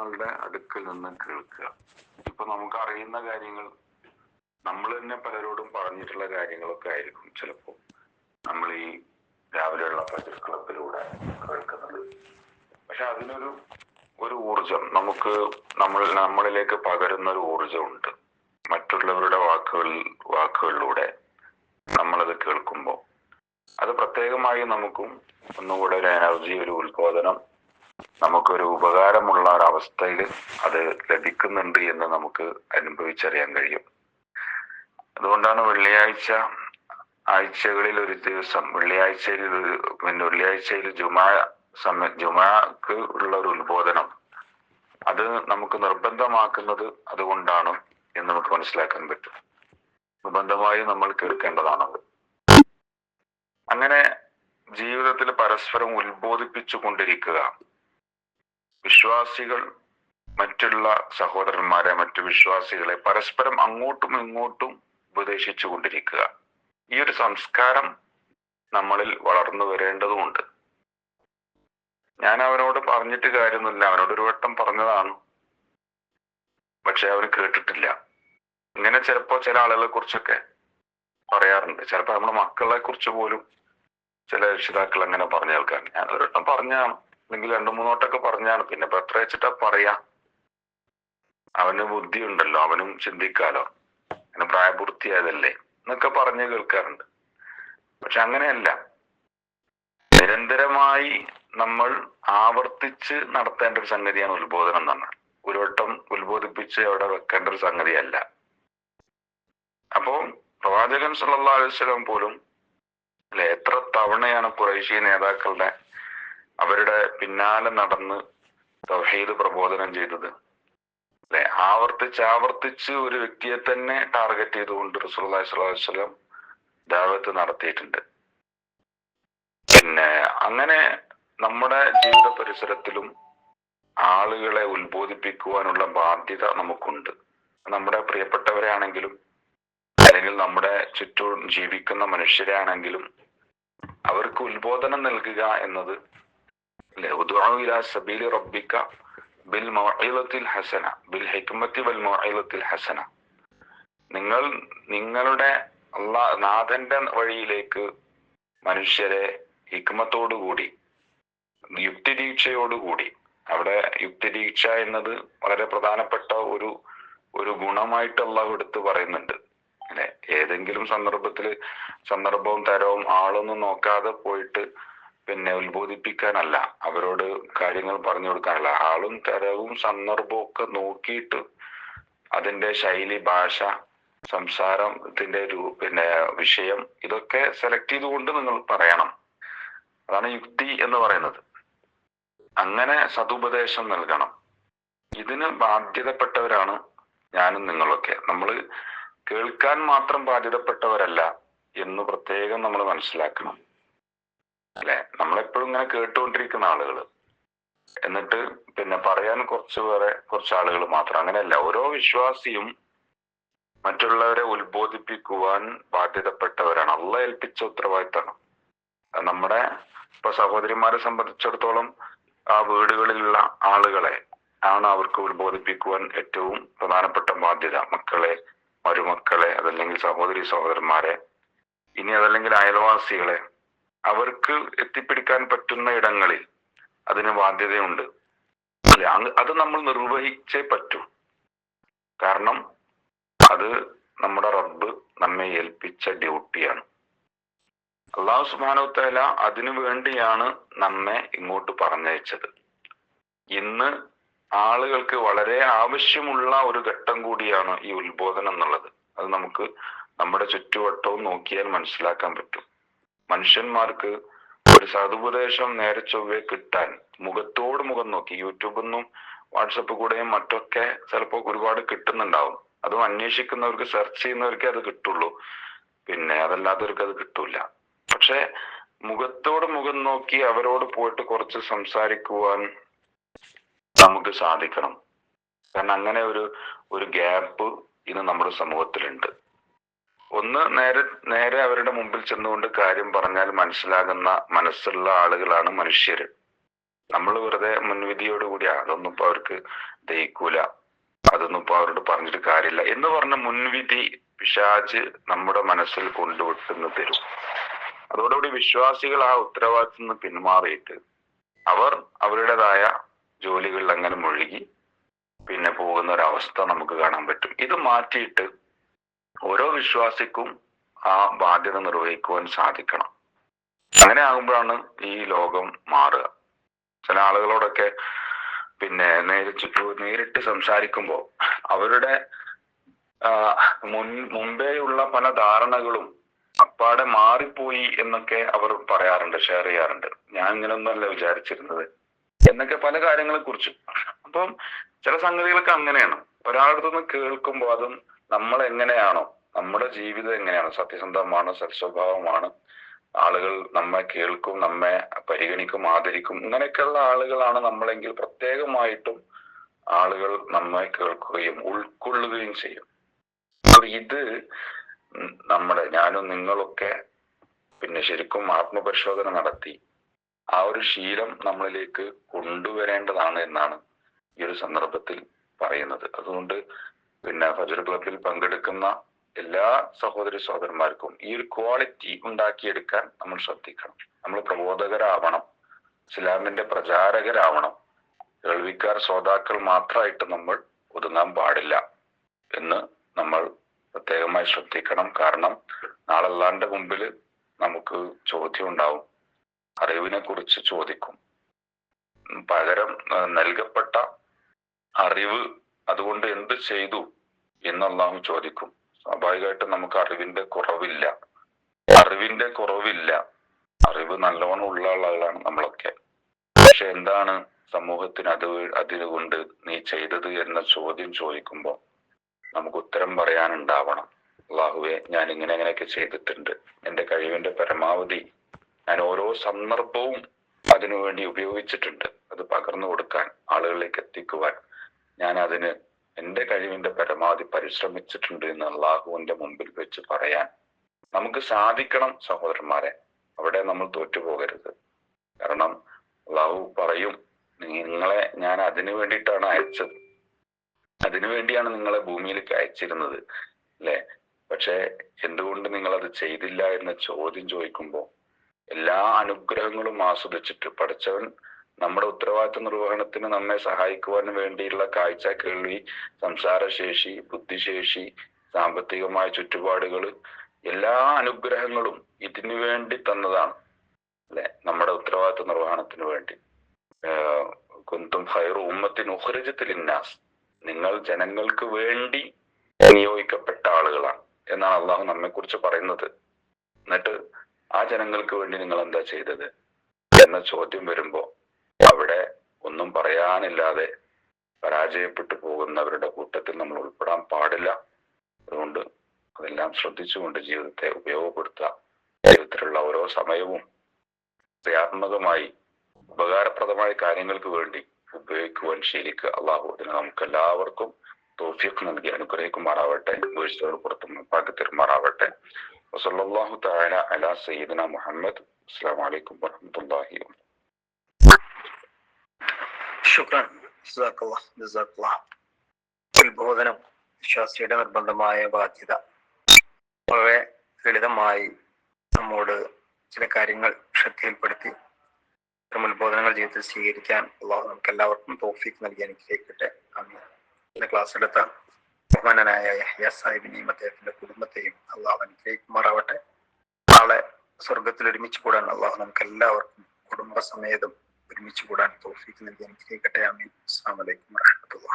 ഒരാളുടെ അടുക്കൽ നിന്ന് കേൾക്കുക. ഇപ്പൊ നമുക്ക് അറിയുന്ന കാര്യങ്ങൾ നമ്മൾ തന്നെ പലരോടും പറഞ്ഞിട്ടുള്ള കാര്യങ്ങളൊക്കെ ആയിരിക്കും ചിലപ്പോ നമ്മൾ ഈ രാവിലെയുള്ള ഫജർ ക്ലബിലൂടെ കേൾക്കുന്നത്. പക്ഷെ അതിനൊരു ഒരു ഊർജം നമുക്ക് നമ്മൾ നമ്മളിലേക്ക് പകരുന്ന ഒരു ഊർജമുണ്ട് മറ്റുള്ളവരുടെ വാക്കുകൾ വാക്കുകളിലൂടെ നമ്മളത് കേൾക്കുമ്പോൾ അത് പ്രത്യേകമായി നമുക്കും ഒന്നുകൂടെ ഒരു എനർജി ഒരു ഉത്ബോധനം നമുക്കൊരു ഉപകാരമുള്ള ഒരു അവസ്ഥയിൽ അത് ലഭിക്കുന്നുണ്ട് എന്ന് നമുക്ക് അനുഭവിച്ചറിയാൻ കഴിയും. അതുകൊണ്ടാണ് വെള്ളിയാഴ്ച ആഴ്ചകളിൽ ഒരു ദിവസം വെള്ളിയാഴ്ചയിൽ പിന്നെ വെള്ളിയാഴ്ചയിൽ ജുമാ സമയ ജുമാക്ക് ഉള്ള ഒരു ഉത്ബോധനം. അത് നമുക്ക് നിർബന്ധമാക്കുന്നത് അതുകൊണ്ടാണ് എന്ന് നമുക്ക് മനസ്സിലാക്കാൻ പറ്റും. നിർബന്ധമായി നമ്മൾ കേൾക്കേണ്ടതാണത് അങ്ങനെ ജീവിതത്തിൽ പരസ്പരം ഉത്ബോധിപ്പിച്ചു കൊണ്ടിരിക്കുക വിശ്വാസികൾ മറ്റുള്ള സഹോദരന്മാരെ മറ്റു വിശ്വാസികളെ പരസ്പരം അങ്ങോട്ടും ഇങ്ങോട്ടും ഉപദേശിച്ചു കൊണ്ടിരിക്കുക. ഈ ഒരു സംസ്കാരം നമ്മളിൽ വളർന്നു വരേണ്ടതുമുണ്ട് ഞാൻ അവനോട് പറഞ്ഞിട്ട് കാര്യമൊന്നുമില്ല. അവനോട് ഒരു വട്ടം പറഞ്ഞതാണ്. പക്ഷെ അവന് കേട്ടിട്ടില്ല. ഇങ്ങനെ ചിലപ്പോ ചില ആളുകളെ കുറിച്ചൊക്കെ പറയാറുണ്ട്. ചിലപ്പോ നമ്മുടെ മക്കളെ കുറിച്ച് പോലും ചില രക്ഷിതാക്കൾ അങ്ങനെ പറഞ്ഞ കേൾക്കാൻ ഞാൻ ഒരു വട്ടം പറഞ്ഞാണ് അല്ലെങ്കിൽ രണ്ടു മൂന്നോട്ടൊക്കെ പറഞ്ഞാണ്. പിന്നെ ഇപ്പൊ എത്ര വെച്ചിട്ടാ പറയാ? അവന് ബുദ്ധി ഉണ്ടല്ലോ അവനും ചിന്തിക്കാലോ. അവന് പ്രായപൂർത്തിയായതല്ലേ എന്നൊക്കെ പറഞ്ഞ് കേൾക്കാറുണ്ട്. പക്ഷെ അങ്ങനെയല്ല. നിരന്തരമായി നമ്മൾ ആവർത്തിച്ച് നടത്തേണ്ട ഒരു സംഗതിയാണ് ഉത്ബോധനം എന്ന് പറഞ്ഞാൽ. ഒരു വട്ടം ഉത്ബോധിപ്പിച്ച് അവിടെ വെക്കേണ്ട ഒരു സംഗതിയല്ല. അപ്പോ പ്രവാചകൻ അലൈഹി വസല്ലം പോലും അല്ലെ എത്ര തവണയാണ് കുറേശ്യ നേതാക്കളുടെ അവരുടെ പിന്നാലെ നടന്ന് തൗഹീദ് പ്രബോധനം ചെയ്തത്. അല്ലെ? ആവർത്തിച്ച് ആവർത്തിച്ച് ഒരു വ്യക്തിയെ തന്നെ ടാർഗറ്റ് ചെയ്തുകൊണ്ട് അലൈഹി വസല്ലം ദാവത്ത് നടത്തിയിട്ടുണ്ട്. പിന്നെ അങ്ങനെ നമ്മുടെ ജീവിത പരിസരത്തിലും ആളുകളെ ഉത്ബോധിപ്പിക്കുവാനുള്ള ബാധ്യത നമുക്കുണ്ട്. നമ്മുടെ പ്രിയപ്പെട്ടവരെ ആണെങ്കിലും അല്ലെങ്കിൽ നമ്മുടെ ചുറ്റും ജീവിക്കുന്ന മനുഷ്യരെ ആണെങ്കിലും അവർക്ക് ഉത്ബോധനം നൽകുക എന്നത് ഹസന നിങ്ങൾ നിങ്ങളുടെ അള്ളാ നാഥന്റെ വഴിയിലേക്ക് മനുഷ്യരെ ഹിക്മത്തോടുകൂടി യുക്തിരീക്ഷയോടുകൂടി അവിടെ യുക്തിരീക്ഷ എന്നത് വളരെ പ്രധാനപ്പെട്ട ഒരു ഒരു ഗുണമായിട്ട് അള്ളാഹു എടുത്ത് പറയുന്നുണ്ട്. അല്ലെ? ഏതെങ്കിലും സന്ദർഭത്തിൽ സന്ദർഭവും തരവും ആളൊന്നും നോക്കാതെ പോയിട്ട് പിന്നെ ഉത്ബോധിപ്പിക്കാനല്ല. അവരോട് കാര്യങ്ങൾ പറഞ്ഞു കൊടുക്കാനല്ല. ആളും തരവും സന്ദർഭവും ഒക്കെ നോക്കിയിട്ട് അതിന്റെ ശൈലി ഭാഷ സംസാരത്തിന്റെ ഒരു പിന്നെ വിഷയം ഇതൊക്കെ സെലക്ട് ചെയ്തുകൊണ്ട് നിങ്ങൾ പറയണം. അതാണ് യുക്തി എന്ന് പറയുന്നത്. അങ്ങനെ സതുപദേശം നൽകണം. ഇതിന് ബാധ്യതപ്പെട്ടവരാണ് ഞാനും നിങ്ങളൊക്കെ. നമ്മൾ കേൾക്കാൻ മാത്രം ബാധ്യതപ്പെട്ടവരല്ല എന്ന് പ്രത്യേകം നമ്മൾ മനസ്സിലാക്കണം. അല്ലെ? നമ്മളെപ്പോഴും ഇങ്ങനെ കേട്ടുകൊണ്ടിരിക്കുന്ന ആളുകൾ എന്നിട്ട് പിന്നെ പറയാൻ കുറച്ച് വേറെ കുറച്ച് ആളുകൾ മാത്രം. അങ്ങനെയല്ല ഓരോ വിശ്വാസിയും മറ്റുള്ളവരെ ഉത്ബോധിപ്പിക്കുവാൻ ബാധ്യതപ്പെട്ടവരാണ്. അള്ള ഏൽപ്പിച്ച ഉത്തരവാദിത്തമാണ്. നമ്മുടെ ഇപ്പൊ സഹോദരിമാരെ സംബന്ധിച്ചിടത്തോളം ആ വീടുകളിലുള്ള ആളുകളെ ആണ് അവർക്ക് ഉത്ബോധിപ്പിക്കുവാൻ ഏറ്റവും പ്രധാനപ്പെട്ട ബാധ്യത. മക്കളെ മരുമക്കളെ അതല്ലെങ്കിൽ സഹോദരി സഹോദരന്മാരെ ഇനി അതല്ലെങ്കിൽ അയൽവാസികളെ. അവർക്ക് എത്തിപ്പിടിക്കാൻ പറ്റുന്ന ഇടങ്ങളിൽ അതിന് ബാധ്യതയുണ്ട്. അല്ലെ? അത് നമ്മൾ നിർവഹിച്ചേ പറ്റൂ. കാരണം അത് നമ്മുടെ റബ്ബ് നമ്മെ ഏൽപ്പിച്ച ഡ്യൂട്ടിയാണ്. അള്ളാഹു സുബാനോത്തല അതിനു വേണ്ടിയാണ് നമ്മെ ഇങ്ങോട്ട് പറഞ്ഞയച്ചത്. ഇന്ന് ആളുകൾക്ക് വളരെ ആവശ്യമുള്ള ഒരു ഘട്ടം കൂടിയാണ് ഈ ഉത്ബോധനം എന്നുള്ളത്. അത് നമുക്ക് നമ്മുടെ ചുറ്റുവട്ടവും നോക്കിയാൽ മനസ്സിലാക്കാൻ പറ്റും. മനുഷ്യന്മാർക്ക് ഒരു സതുപദേശം നേരെ ചൊവ്വെ കിട്ടാൻ മുഖത്തോട് മുഖം നോക്കി. യൂട്യൂബിൽ നിന്നും വാട്സപ്പ് കൂടെയും മറ്റൊക്കെ ചിലപ്പോൾ ഒരുപാട് കിട്ടുന്നുണ്ടാവും. അതും അന്വേഷിക്കുന്നവർക്ക് സെർച്ച് ചെയ്യുന്നവർക്ക് അത് കിട്ടുള്ളൂ. പിന്നെ അതല്ലാത്തവർക്ക് അത് കിട്ടൂല. പക്ഷെ മുഖത്തോട് മുഖം നോക്കി അവരോട് പോയിട്ട് കുറച്ച് സംസാരിക്കുവാൻ നമുക്ക് സാധിക്കണം. കാരണം അങ്ങനെ ഒരു ഒരു ഗ്യാപ്പ് ഇന്ന് നമ്മുടെ സമൂഹത്തിലുണ്ട്. ഒന്ന് നേരെ നേരെ അവരുടെ മുമ്പിൽ ചെന്നുകൊണ്ട് കാര്യം പറഞ്ഞാൽ മനസ്സിലാകുന്ന മനസ്സുള്ള ആളുകളാണ് മനുഷ്യർ നമ്മൾ വെറുതെ മുൻവിധിയോടുകൂടി അതൊന്നും ഇപ്പൊ അവർക്ക് ദഹിക്കൂല. അതൊന്നും ഇപ്പൊ അവരോട് പറഞ്ഞിട്ട് കാര്യമില്ല. എന്ന് പറഞ്ഞ മുൻവിധി പിശാജ് നമ്മുടെ മനസ്സിൽ കൊണ്ടുവിട്ടുന്ന് തരും. അതോടുകൂടി വിശ്വാസികൾ ആ ഉത്തരവാദിത്തം നിന്ന് പിന്മാറിയിട്ട് അവർ അവരുടേതായ ജോലികളിൽ അങ്ങനെ മുഴുകി പിന്നെ പോകുന്ന ഒരവസ്ഥ നമുക്ക് കാണാൻ പറ്റും. ഇത് മാറ്റിയിട്ട് ഓരോ വിശ്വാസിക്കും ആ ബാധ്യത നിർവഹിക്കുവാൻ സാധിക്കണം. അങ്ങനെ ആകുമ്പോഴാണ് ഈ ലോകം മാറുക. ചില ആളുകളോടൊക്കെ പിന്നെ നേരിട്ട് നേരിട്ട് സംസാരിക്കുമ്പോൾ അവരുടെ മുൻ മുമ്പേയുള്ള പല ധാരണകളും അപ്പാടെ മാറിപ്പോയി എന്നൊക്കെ അവർ പറയാറുണ്ട് ഷെയർ ചെയ്യാറുണ്ട്. ഞാൻ ഇങ്ങനെയൊന്നുമല്ല വിചാരിച്ചിരുന്നത്. എന്നൊക്കെ പല കാര്യങ്ങളെ കുറിച്ചും അപ്പം ചില സംഗതികളൊക്കെ അങ്ങനെയാണ്. ഒരാളുടെ നിന്ന് കേൾക്കുമ്പോൾ അതും നമ്മൾ എങ്ങനെയാണോ നമ്മുടെ ജീവിതം എങ്ങനെയാണോ സത്യസന്ധമാണ് സൽസ്വഭാവമാണ് ആളുകൾ നമ്മെ കേൾക്കും നമ്മെ പരിഗണിക്കും ആദരിക്കും ഇങ്ങനെയൊക്കെയുള്ള ആളുകളാണ് നമ്മളെങ്കിൽ പ്രത്യേകമായിട്ടും ആളുകൾ നമ്മെ കേൾക്കുകയും ഉൾക്കൊള്ളുകയും ചെയ്യും. അപ്പൊ ഇത് നമ്മുടെ ഞാനും നിങ്ങളൊക്കെ പിന്നെ ശരിക്കും ആത്മപരിശോധന നടത്തി ആ ഒരു ശീലം നമ്മളിലേക്ക് കൊണ്ടുവരേണ്ടതാണ് എന്നാണ് ഈ ഒരു സന്ദർഭത്തിൽ പറയുന്നത്. അതുകൊണ്ട് പിന്നെ ഫജർ ക്ലബിൽ പങ്കെടുക്കുന്ന എല്ലാ സഹോദരി സഹോദരന്മാർക്കും ഈ ഒരു ക്വാളിറ്റി ഉണ്ടാക്കിയെടുക്കാൻ നമ്മൾ ശ്രദ്ധിക്കണം. നമ്മൾ പ്രബോധകരാവണം ഇസ്ലാമിന്റെ പ്രചാരകരാവണം. കേൾവിക്കാർ ശ്രോതാക്കൾ മാത്രമായിട്ട് നമ്മൾ ഒതുങ്ങാൻ പാടില്ല എന്ന് നമ്മൾ പ്രത്യേകമായി ശ്രദ്ധിക്കണം. കാരണം നാളെ അള്ളാന്റെ മുമ്പിൽ നമുക്ക് ചോദ്യം ഉണ്ടാവും. അറിവിനെ കുറിച്ച് ചോദിക്കും. പകരം നൽകപ്പെട്ട അറിവ് അതുകൊണ്ട് എന്ത് ചെയ്തു എന്ന് അള്ളാഹു ചോദിക്കും. സ്വാഭാവികമായിട്ട് നമുക്ക് അറിവിന്റെ കുറവില്ല. അറിവിന്റെ കുറവില്ല. അറിവ് നല്ലോണം ഉള്ള ആളുകളാണ് നമ്മളൊക്കെ. പക്ഷെ എന്താണ് സമൂഹത്തിന് അത് അതിനുകൊണ്ട് നീ ചെയ്തത് എന്ന ചോദ്യം ചോദിക്കുമ്പോൾ നമുക്ക് ഉത്തരം പറയാനുണ്ടാവണം. അള്ളാഹുവെ ഞാൻ ഇങ്ങനെ അങ്ങനെയൊക്കെ ചെയ്തിട്ടുണ്ട്. എന്റെ കഴിവിന്റെ പരമാവധി ഞാൻ ഓരോ സന്ദർഭവും അതിനുവേണ്ടി ഉപയോഗിച്ചിട്ടുണ്ട്. അത് പകർന്നു കൊടുക്കാൻ ആളുകളിലേക്ക് എത്തിക്കുവാൻ. ഞാൻ അതിന് എന്റെ കഴിവിന്റെ പരമാവധി പരിശ്രമിച്ചിട്ടുണ്ട് എന്ന് അള്ളാഹുവിന്റെ മുമ്പിൽ വെച്ച് പറയാൻ നമുക്ക് സാധിക്കണം സഹോദരന്മാരെ. അവിടെ നമ്മൾ തോറ്റുപോകരുത്. കാരണം അള്ളാഹു പറയും നിങ്ങളെ ഞാൻ അതിനു വേണ്ടിയിട്ടാണ് അയച്ചത്. അതിനു വേണ്ടിയാണ് നിങ്ങളെ ഭൂമിയിലേക്ക് അയച്ചിരുന്നത്. അല്ലെ? പക്ഷെ എന്തുകൊണ്ട് നിങ്ങൾ അത് ചെയ്തില്ല എന്ന ചോദ്യം ചോദിക്കുമ്പോൾ എല്ലാ അനുഗ്രഹങ്ങളും ആസ്വദിച്ചിട്ട് പഠിച്ചവൻ നമ്മുടെ ഉത്തരവാദിത്ത നിർവഹണത്തിന് നമ്മെ സഹായിക്കുവാൻ വേണ്ടിയുള്ള കാഴ്ച കേൾവി സംസാരശേഷി ബുദ്ധിശേഷി സാമ്പത്തികമായ ചുറ്റുപാടുകൾ എല്ലാ അനുഗ്രഹങ്ങളും ഇതിനു വേണ്ടി തന്നതാണ് അല്ലെ? നമ്മുടെ ഉത്തരവാദിത്ത നിർവഹണത്തിന് വേണ്ടി. കുന്തും ഹൈറു ഉമ്മത്തിന് ഉഹ്രജത്തിലിന്നാസ് നിങ്ങൾ ജനങ്ങൾക്ക് വേണ്ടി നിയോഗിക്കപ്പെട്ട ആളുകളാണ് എന്നാണ് അള്ളാഹു നമ്മെ കുറിച്ച് പറയുന്നത്. എന്നിട്ട് ആ ജനങ്ങൾക്ക് വേണ്ടി നിങ്ങൾ എന്താ ചെയ്തത്? എന്ന ചോദ്യം വരുമ്പോ അവിടെ ഒന്നും പറയാനില്ലാതെ പരാജയപ്പെട്ടു പോകുന്നവരുടെ കൂട്ടത്തിൽ നമ്മൾ ഉൾപ്പെടാൻ പാടില്ല. അതുകൊണ്ട് അതെല്ലാം ശ്രദ്ധിച്ചുകൊണ്ട് ജീവിതത്തെ ഉപയോഗപ്പെടുത്തുക. ജീവിതത്തിലുള്ള ഓരോ സമയവും ക്രിയാത്മകമായി ഉപകാരപ്രദമായ കാര്യങ്ങൾക്ക് വേണ്ടി ഉപയോഗിക്കുവാൻ ശീലിക്കുക. അള്ളാഹു അതിന് നമുക്ക് എല്ലാവർക്കും തോഫിയൊക്കെ നൽകി അനുഗ്രഹിക്കുമാറാവട്ടെ. വീഴ്ചകൾ പുറത്തും പാക്കി തരുമാറാവട്ടെ. വസല്ലാഹു താല അല സയ്യിദിന മുഹമ്മദ്. അസ്സാം വലൈക്കും വറഹമത്തല്ലാഹി ശുക്രൻ ഉത്ബോധനം വിശ്വാസിയുടെ നിർബന്ധമായ ബാധ്യത. വളരെ ലളിതമായി നമ്മോട് ചില കാര്യങ്ങൾ ശ്രദ്ധയിൽപ്പെടുത്തി ഇത്തരം ഉത്ബോധനങ്ങൾ ജീവിതത്തിൽ സ്വീകരിക്കാൻ അള്ളാഹു നമുക്ക് എല്ലാവർക്കും തോഫീക്ക് നൽകി അനുഗ്രഹിക്കട്ടെ. അമീൻ ഇന്ന് ക്ലാസ് എടുത്ത ബഹുമാനനായ യഹ്യ സാഹിബിനെയും അദ്ദേഹത്തിന്റെ കുടുംബത്തെയും അള്ളാഹു അനുഗ്രഹിക്കുമാറാവട്ടെ. നാളെ സ്വർഗത്തിൽ ഒരുമിച്ച് കൂടാൻ അള്ളാഹു നമുക്ക് എല്ലാവർക്കും കുടുംബസമേതം ഒരുമിച്ച് കൂടാൻ തോഫീക്ക് നൽകി അനുഗ്രഹിക്കട്ടെ അമീൻ അസ്സാം വലൈക്കും വാഹമത്തുള്ള